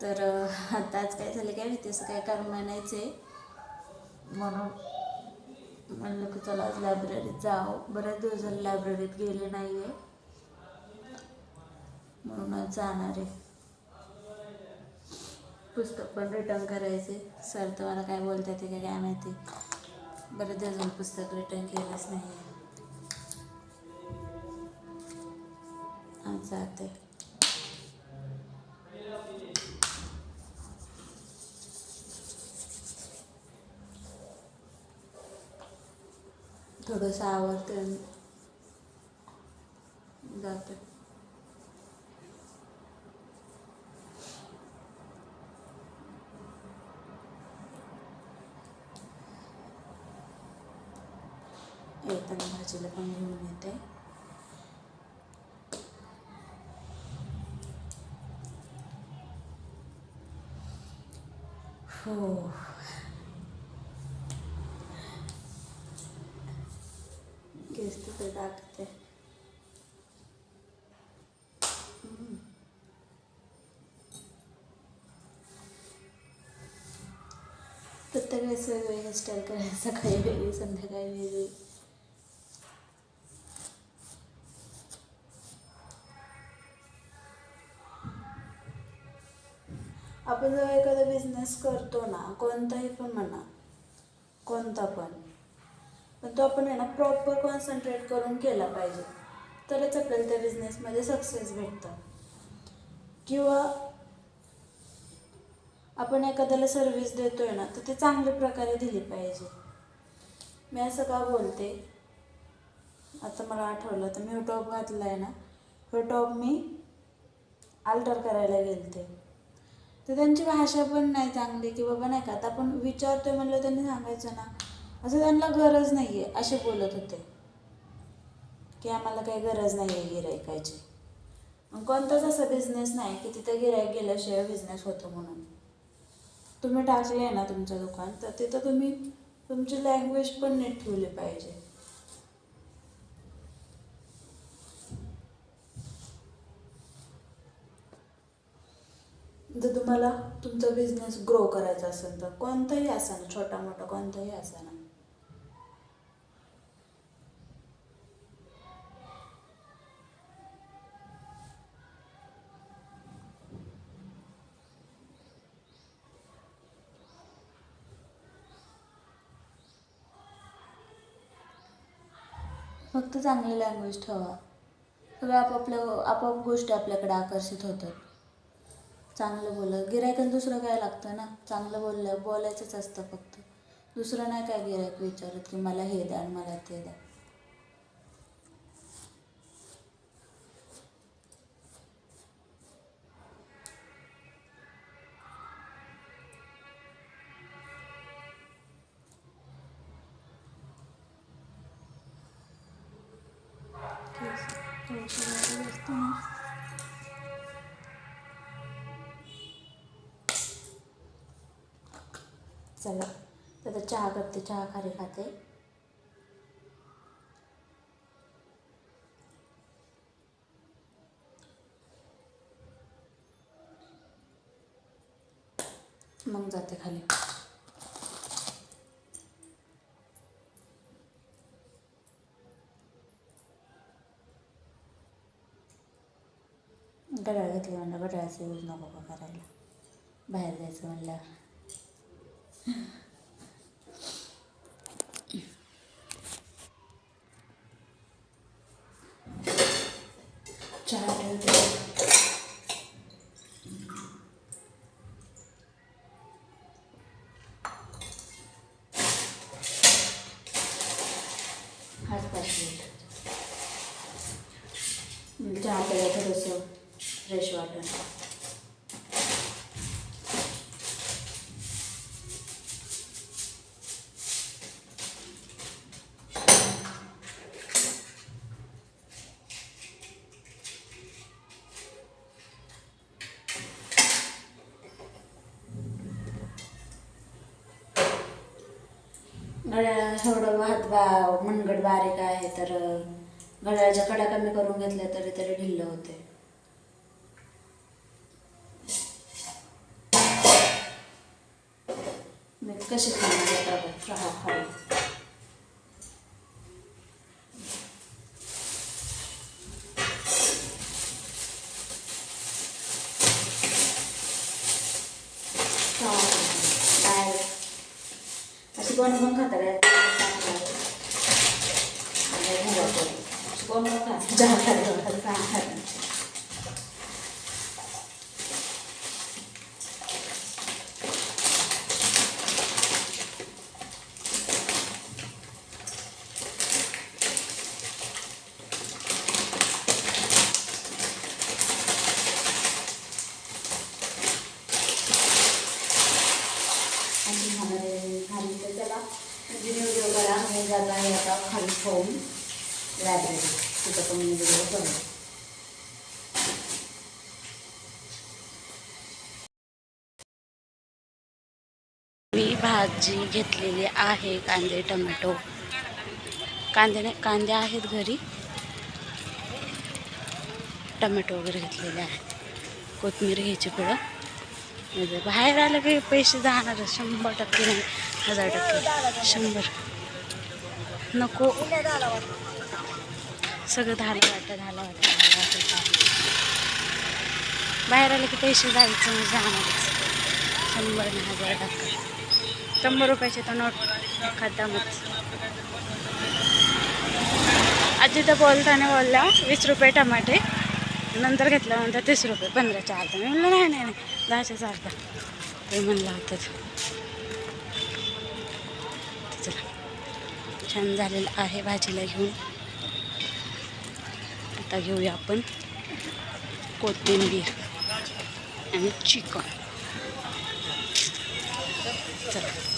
तर आता आज काय झालं काय माहिती असं काय कारण म्हणायचं आहे म्हणून म्हणलं की चला आज लायब्ररीत जावं. बऱ्याच दिवस झाले लायब्ररीत गेले नाही आहे म्हणून आज जाणार आहे. पुस्तक पण रिटर्न करायचे सर तर मला काय बोलतात ते काय काय माहिती. बरं ते अजून पुस्तक रिटर्न केलंच नाही आहे आज जाते. थोडंसं आवडते जाते येताना भाजीला पण घेऊन येते. हो. केस तिथे टाकते प्रत्येक वेळेस वेगवेगळी हेअरस्टाईल सकाळी वेगळी संध्याकाळी वेगळी आपण जेव्हा एखादा बिझनेस करतो ना कोणताही पण म्हणा कोणता पण पण तो आपण आहे ना प्रॉपर कॉन्सन्ट्रेट करून केला पाहिजे. तरच आपल्याला त्या बिझनेसमध्ये सक्सेस भेटतं. किंवा आपण एखाद्याला सर्विस देतोय ना तर ते चांगल्या प्रकारे दिली पाहिजे. मी असं का बोलते? आता मला आठवलं तर मी हो टॉप घातला आहे ना हो टॉप मी अल्टर करायला गेलते. तर त्यांची भाषा पण नाही चांगली की बाबा नाही का आता आपण विचारतोय म्हणलं त्यांनी सांगायचं ना असं त्यांना गरज नाही आहे असे बोलत होते. की आम्हाला काही गरज नाही आहे गिरायकाची मग कोणताच असा बिझनेस नाही की तिथं गिरायक गेल्याशिवाय बिझनेस होतो म्हणून. तुम्ही टाकले आहे ना तुमचं दुकान तर तिथं तुम्ही तुमची लँग्वेज पण नीट ठेवली पाहिजे. जर तुम्हाला तुमचा बिझनेस ग्रो करायचा असेल तर कोणताही असा ना छोटा मोठा कोणताही असा ना फक्त चांगली लँग्वेज ठेवा. सगळं आपापल्या आपाप गोष्टी आपल्याकडे आकर्षित होतात. चांगलं बोला. गिरायकाला दुसरं काय लागतं ना? चांगलं बोललं बोलायचंच असतं फक्त. दुसरं नाही काय गिरायक विचारत की मला हे द्या आणि मला ते द्या. असतं ना चला तर चहा करते चहा खारी खाते. मग जाते खाली. घड्याळ घेतली म्हणलं घड्याळाचा यूज नको का करायला बाहेर जायचं म्हणलं चहा ठेवते फ्रेश घड्याळ थोडं हात बा मनगट बारीक आहे तर घड्याळाच्या कडा कमी करून घेतल्या तरी तरी ढिल्ल होते मी कशी खाणार आता बघ, चहा खाऊ चहा डाळ अशी कोण कोण कोण कोण चहा चहा कंटिन्यू व्हिडिओ करा मी जात आहे आता खाली होम लायब्ररी तिथं पण मी व्हिडिओ करू भाजी घेतलेली आहे कांदे टमॅटो. कांदे नाही कांदे आहेत घरी. टमॅटो वगैरे घेतलेले आहेत. कोथमीर घ्यायची पुढं. म्हणजे बाहेर आलं की पैसे जाणार शंभर टक्के नाही हजार टक्के शंभर. नको. सगळं झालं वाटतं झालं वाटतं झालं बाहेर आलं की पैसे जायचं म्हणजे जाणारच. शंभर नाही हजार टक्के. शंभर रुपयाचे तर नोट एखादामच आजी तर बोलताना बोलला वीस रुपये टमाटे. नंतर घेतल्यानंतर तीस रुपये पंधराचे अर्धा मी म्हणलं नाही नाही नाही दहाच्याच अर्धा ते म्हणलं होतं चला छान झालेलं आहे भाजीला घेऊन. आता घेऊया आपण कोथिंबीर आणि चिकन. चला.